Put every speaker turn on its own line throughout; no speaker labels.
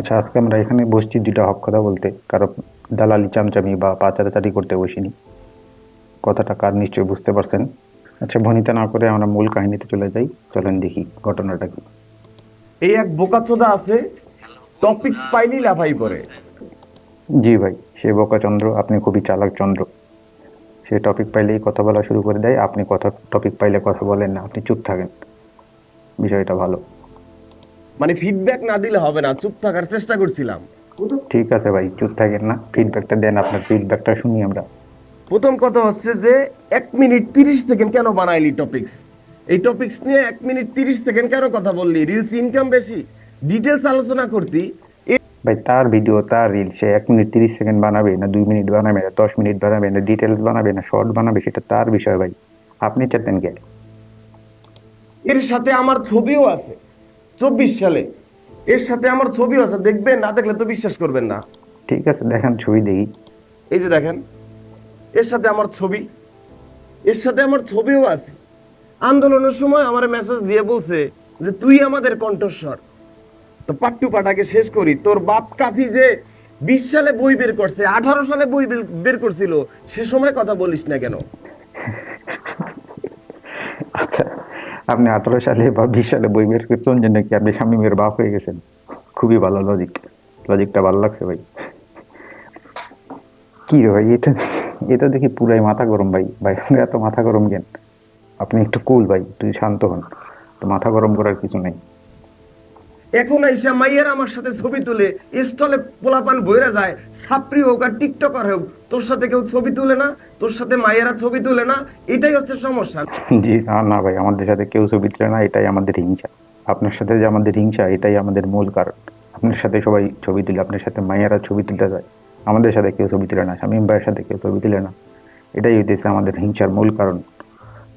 আচ্ছা আজকে আমরা এখানে বসছি দুটা হক কথা বলতে। কারও দালালি চামচামি বা পাচারাচারি করতে বসিনি। কথাটা কার নিশ্চয়ই বুঝতে পারছেন? আচ্ছা ভনিতা না করে আমরা মূল কাহিনীতে চলে যাই। চলেন দেখি ঘটনাটা কি।
এই এক বোকাচোদা আছে টপিকস পাইলেই লাফাই পড়ে।
জি ভাই সে বোকা চন্দ্র আপনি খুবই চালাক চন্দ্র। সে টপিক পাইলেই কথা বলা শুরু করে দেয়। আপনি কথা টপিক পাইলে কথা বলেন না আপনি চুপ থাকেন। বিষয়টা ভালো।
মানে ফিডব্যাক না দিলে হবে না চুপ থাকার চেষ্টা করছিলাম।
ঠিক আছে ভাই চুপ থাকেন না ফিডব্যাকটা দেন আপনার ফিডব্যাকটা শুনি আমরা।
প্রথম কথা হচ্ছে যে এক মিনিট তিরিশ সেকেন্ড কেন বানাইলি টপিকস এই টপিকস নিয়ে এক মিনিট তিরিশ সেকেন্ড কেন কথা বললি? রিলস ইনকাম বেশি ডিটেলস আলোচনা করতি।
ভাই তার ভিডিও তার রিল সে এক মিনিট তিরিশ সেকেন্ড বানাবে না দুই মিনিট বানাবে না দশ মিনিট বানাবে না ডিটেলস বানাবে না শর্ট বানাবে সেটা তার বিষয় ভাই। আপনি চেতেন কে?
এর সাথে আমার ছবিও আছে। চব্বিশ সালে। এর সাথে আমার ছবিও আছে দেখবেন না দেখলে তো বিশ্বাস করবেন না।
ঠিক আছে দেখেন ছবি দেখি।
এই যে দেখেন এর সাথে আমার ছবি এর সাথে আমার ছবিও আছে। আন্দোলনের সময় আমার মেসেজ দিয়ে বলছে যে তুই আমাদের কণ্ঠস্বর। তো পাট্টু পাটাকে শেষ করি তোর বাপ কাফি যে বিশ সালে বই বের করছে আঠারো সালে বই বের- বের করছিল সে সময় কথা বলিস না কেন
আচ্ছা আপনি আঠারো সালে বা বিশ সালে বই বের করছেন যে নাকি আপনি স্বামী মেয়ের বাপ হয়ে গেছেন? খুবই ভালো লজিক লজিকটা ভালো লাগছে ভাই। কি রে ভাই, এটা এটা দেখি পুরাই মাথা গরম ভাই। ভাই এত মাথা গরম কেন? আপনি একটু কুল ভাই, একটু শান্ত হন। তো মাথা গরম করার কিছু নেই।
এখন আইসা মাইয়ার আমার সাথে ছবি তুলে স্টলে পোলাপান বইরা যায় সাপ্রি হোক আর টিকটকার হোক তোর সাথে কেউ ছবি তুলে না তোর সাথে মাইয়ারা ছবি তুলে না এটাই হচ্ছে সমস্যা।
জি না না ভাই আমাদের সাথে কেউ ছবি তুলে না এটাই আমাদের হিংসা। আপনার সাথে যে আমাদের হিংসা এটাই আমাদের মূল কারণ। আপনার সাথে সবাই ছবি তুলে আপনার সাথে মায়েরা ছবি তুলতে যায়। আমাদের সাথে কেউ ছবি তুলে না শামীম ভাইয়ের সাথে কেউ ছবি তুলে না। এটাই হইতেছে আমাদের হিংসার মূল কারণ।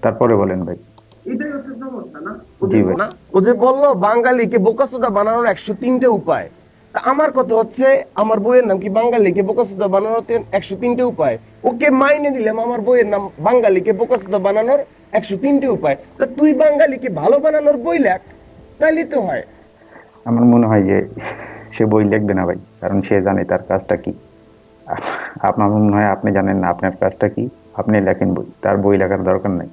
তারপরে বলেন ভাই।
এটাই হচ্ছে ও যে বলল বাঙালিকে বোকাসোদা বানানোর একশো তিনটে উপায়। তা আমার কথা হচ্ছে আমার বইয়ের নাম কি বাঙালিকে বোকাসোদা বানানোর একশো তিনটে উপায়? ওকে মাইনে দিলাম আমার বইয়ের নাম বাঙালিকে বোকাসোদা বানানোর একশো তিনটে উপায়। তা তুই বাঙালিকে ভালো বানানোর বই লেখ তাইলে তো হয়।
আমার মনে হয় যে সে বই লিখবে না ভাই কারণ সে জানে তার কাজটা কি। আপনার মনে হয় আপনি জানেন না আপনার কাজটা কি? আপনি লেখেন বই তার বই লেখার দরকার নাই।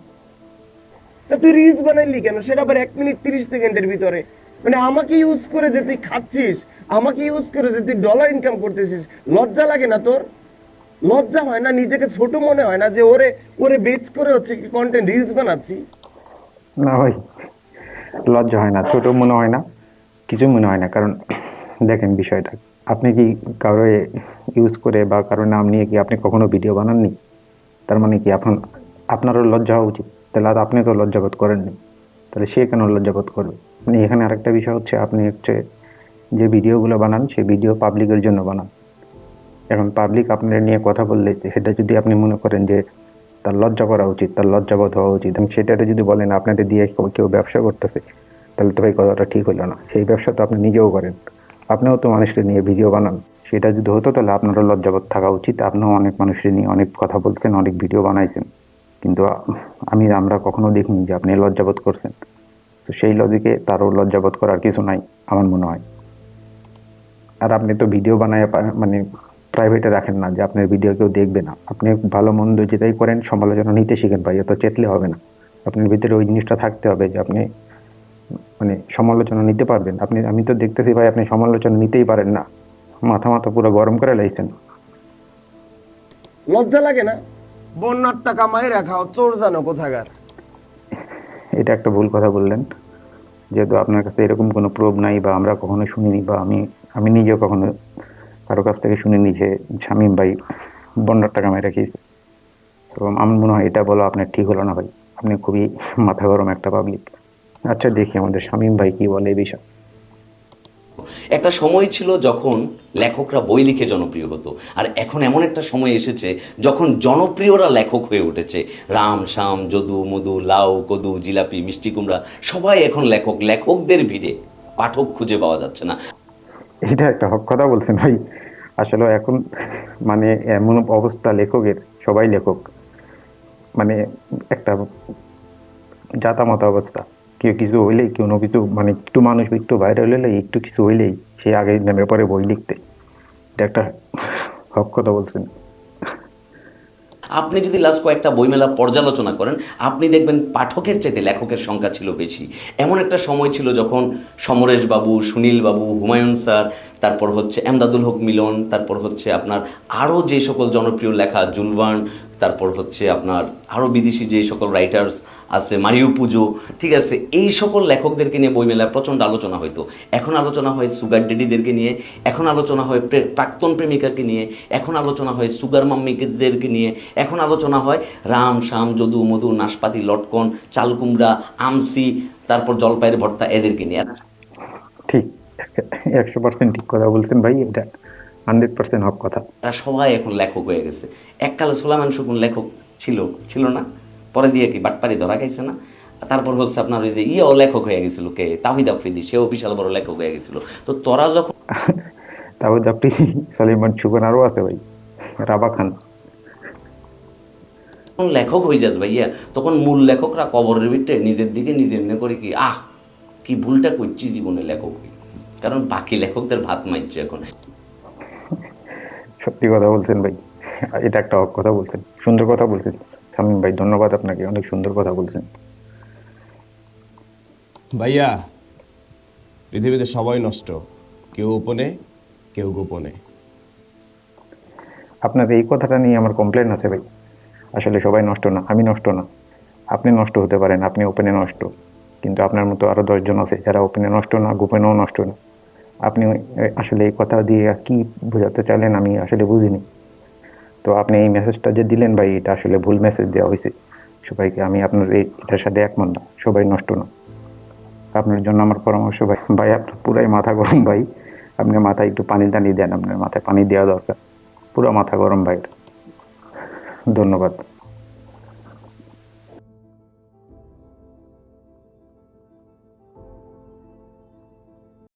তা তুই রিলস বানাইলি কেন? সেটা আবার এক মিনিট তিরিশ সেকেন্ডের ভিতরে। মানে আমাকে ইউজ করে যে তুই খাচ্ছিস, আমাকে ইউজ করে যে তুই ডলার ইনকাম করতেছিস, লজ্জা লাগে না তোর? লজ্জা হয় না? নিজেকে ছোট মনে হয় না যে ওরে ওরে বেচ করে হচ্ছে কি কন্টেন্ট রিলস বানাচ্ছি?
না ভাই, লজ্জা হয় না। ছোট মনে হয় না, কিছু মনে হয় না। কারণ, দেখেন বিষয়টা, আপনি কি কারও ইউজ করে বা কারও নাম নিয়ে কি আপনি কখনো ভিডিও বানাননি? তার মানে কি এখন আপনারও লজ্জা হওয়া উচিত। তাহলে আর আপনি তো লজ্জাবোধ করেননি। তাহলে সে কেন লজ্জাবোধ করবে? মানে এখানে আরেকটা বিষয় হচ্ছে, আপনি হচ্ছে যে ভিডিওগুলো বানান, সেই ভিডিও পাবলিকের জন্য বানান। এখন পাবলিক আপনার নিয়ে কথা বললে, সেটা যদি আপনি মনে করেন যে তার লজ্জা করা উচিত, তার লজ্জাবোধ হওয়া উচিত এবং সেটাতে যদি বলেন, আপনাদের দিয়ে কেউ- ব্যবসা করতেছে, তাহলে তো ভাই কথাটা ঠিক হলো না। সেই ব্যবসা তো আপনি নিজেও করেন। আপনিও তো মানুষকে নিয়ে ভিডিও বানান। সেটা যদি হতো, তাহলে আপনারও লজ্জাবোধ থাকা উচিত। আপনিও অনেক মানুষের নিয়ে অনেক কথা বলছেন, অনেক ভিডিও বানাইছেন। কিন্তু আমি, আমরা কখনো দেখিনি যে আপনি লজ্জাবোধ করছেন। তো সেই লজিকে তারও লজ্জাবোধ করার কিছু নাই, আমার মনে হয়। আর আপনি তো ভিডিও বানায় মানে প্রাইভেটে রাখেন না যে আপনার ভিডিও কেউ দেখবে না। আপনি ভালো মন্দ যেটাই করেন, সমালোচনা নিতে শিখেন ভাই এত চেতলে হবে না। আপনার ভিতরে ওই জিনিসটা থাকতে হবে যে আপনি মানে সমালোচনা নিতে পারবেন। আপনি, আমি তো দেখতেছি ভাই, আপনি সমালোচনা নিতেই পারেন না। মাথা মাথা পুরো গরম করে লাইছেন।
লজ্জা লাগে না? বন্যার টাকা মায়ের রাখাও চোর জানো কোথাকার।
এটা একটা ভুল কথা বললেন। যেহেতু আপনার কাছে এরকম কোনো প্রোব নাই বা আমরা কখনো শুনিনি বা আমি আমি নিজেও কখনো কারও কাছ থেকে শুনিনি যে শামীম ভাই বন্ডার টাকা মেরে রেখেছে তো আমার মনে হয় এটা বলা আপনার ঠিক হলো না ভাই। আপনি খুবই মাথা গরম একটা পাবলিক আচ্ছা দেখি আমাদের শামীম ভাই কি বলে এই বিষয়।
একটা সময় ছিল যখন লেখকরা বই লিখে জনপ্রিয় হতো, আর এখন এমন একটা সময় এসেছে যখন জনপ্রিয়রা লেখক হয়ে উঠেছে। রাম শাম যদু, মধু, লাউ, কদু, জিলাপি, মিষ্টি কুমড়া, সবাই এখন লেখক। লেখকদের ভিড়ে পাঠক খুঁজে পাওয়া যাচ্ছে না।
এটা একটা হক কথা বলছেন ভাই। আসলে এখন মানে এমন অবস্থা লেখকের, সবাই লেখক। মানে একটা জাতামত অবস্থা। কেউ কিছু হইলেই কোনো কিছু মানে একটু মানুষ একটু ভাইরাল হইলে একটু কিছু হইলেই সে আগে নেমে পড়ে বই লিখতে। এটা একটা হক কথা বলছেন।
আপনি যদি লাস্ট কয়েকটা বইমেলা পর্যালোচনা করেন, আপনি দেখবেন পাঠকের চাইতে লেখকের সংখ্যা ছিল বেশি। এমন একটা সময় ছিল যখন সমরেশ বাবু, সুনীল বাবু, হুমায়ুন স্যার, তারপর হচ্ছে এমদাদুল হক মিলন, তারপর হচ্ছে আপনার আরও যে সকল জনপ্রিয় লেখা জুলভান তারপর হচ্ছে আপনার আরও বিদেশি যে সকল রাইটার্স আছে, মারিও পুজো, ঠিক আছে, এই সকল লেখকদেরকে নিয়ে বইমেলায় প্রচণ্ড আলোচনা হতো এখন আলোচনা হয় সুগার ডেডিদেরকে নিয়ে, এখন আলোচনা হয় প্রে- প্রাক্তন প্রেমিকাকে নিয়ে, এখন আলোচনা হয় সুগার মাম্মিদেরকে নিয়ে, এখন আলোচনা হয় রাম, শাম, যদু, মধু, নাশপাতি, লটকন, চালকুমড়া, আমসি, তারপর জলপাইয়ের ভর্তা এদেরকে নিয়ে।
ঠিক, একশো পার্সেন্ট ঠিক কথা বলছেন ভাই, এটা হান্ড্রেড পার্সেন্ট হক কথা।
তারা সবাই এখন লেখক হয়ে গেছে। এককালে সোলামান শকুন লেখক ছিল ছিল না। পরে দিয়ে কি বাটপারি ধরা খাইছে না? তারপর হচ্ছে আপনার ওই যে ইয়েও লেখক হয়ে গেছিল কে? তাহিদ আফ্রিদি সেও বিশাল বড় লেখক হয়ে গেছিল। তো তোরা যখন
সলিমান সুগান আরও আছে ভাই রাবা খান।
লেখক হয়ে যাস ভাইয়া তখন মূল লেখকরা কবরের ভিতরে নিজের দিকে নিজের এমনি করে কি আহ কি ভুলটা করছি জীবনে লেখক কারণ বাকি লেখকদের ভাত মাইছে এখন।
সত্যি কথা বলছেন ভাই। এটা একটা হক কথা বলছেন। সুন্দর কথা বলছেন। শামীম ভাই ধন্যবাদ আপনাকে। অনেক সুন্দর কথা বলছেন।
ভাইয়া পৃথিবীতে সবাই নষ্ট। কেউ গোপনে কেউ গোপনে।
আপনার এই কথাটা নিয়ে আমার কমপ্লেন আছে ভাই। আসলে সবাই নষ্ট না আমি নষ্ট না। আপনি নষ্ট হতে পারেন আপনি ওপেনে নষ্ট। কিন্তু আপনার মতো আরও দশজন আছে যারা ওপেনে নষ্ট না গোপনেও নষ্ট না। আপনি আসলে এই কথা দিয়ে কি বোঝাতে চাইলেন আমি আসলে বুঝিনি। তো আপনি এই মেসেজটা যে দিলেন ভাই, এটা আসলে ভুল মেসেজ দেওয়া হয়েছে। সবাইকে আমি আপনার এটার সাথে একমত না। সবাই নষ্ট না। আপনার জন্য আমার পরামর্শ ভাই ভাই, আপনার পুরাই মাথা গরম ভাই। আপনি মাথায় একটু পানি টানি দেন, আপনার মাথায় পানি দেওয়া দরকার। পুরো মাথা গরম ভাই ধন্যবাদ।